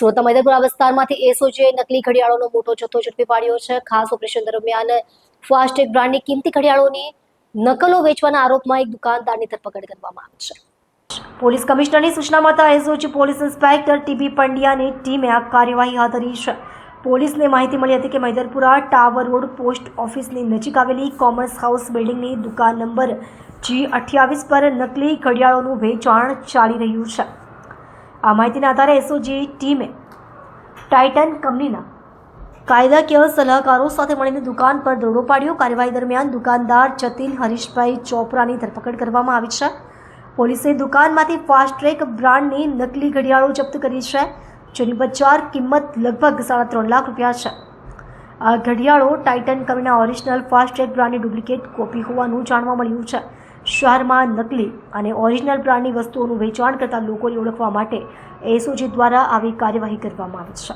સુરતના મૈદરપુરા વિસ્તારમાંથી એસઓજીએ નકલી ઘડિયાળોનો મોટો જથ્થો ઝડપી પાડ્યો છે. ખાસ ઓપરેશન દરમિયાન ફાસ્ટેગ બ્રાન્ડની કિંમતી ઘડિયાળોની નકલો વેચવાના આરોપમાં એક દુકાનદારની ધરપકડ કરવામાં આવી છે. પોલીસ કમિશનરની સૂચના મળતા SOG police inspector T B પંડ્યાની ટીમે આ કાર્યવાહી હાથ ધરી છે. પોલીસને માહિતી મળી હતી કે મૈદરપુરા ટાવર રોડ પોસ્ટ ઓફિસની નજીક આવેલી કોમર્સ હાઉસ બિલ્ડિંગની દુકાન નંબર જી અઠ્યાવીસ પર નકલી ઘડિયાળોનું વેચાણ ચાલી રહ્યું છે. આ માહિતીના આધારે એસઓજી ટીમે ટાઇટન કંપનીના કાયદાકીય સલાહકારો સાથે મળીને દુકાન પર દરોડો પાડ્યો. કાર્યવાહી દરમિયાન દુકાનદાર જતીન હરીશભાઈ ચોપરાની ધરપકડ કરવામાં આવી છે. પોલીસે દુકાનમાંથી ફાસ્ટ ટ્રેક બ્રાન્ડની નકલી ઘડિયાળો જપ્ત કરી છે, જેની બજાર કિંમત લગભગ સાડા ત્રણ લાખ રૂપિયા છે. આ ઘડિયાળો ટાઇટન કંપનીના ઓરિજિનલ ફાસ્ટ ટ્રેક બ્રાન્ડની ડુપ્લિકેટ કોપી હોવાનું જાણવા મળ્યું છે. શહેરમાં નકલી અને ઓરિજિનલ બ્રાન્ડની વસ્તુઓનું વેચાણ કરતા લોકોને ઓળખવા માટે એસઓજી દ્વારા આવી કાર્યવાહી કરવામાં આવી છે.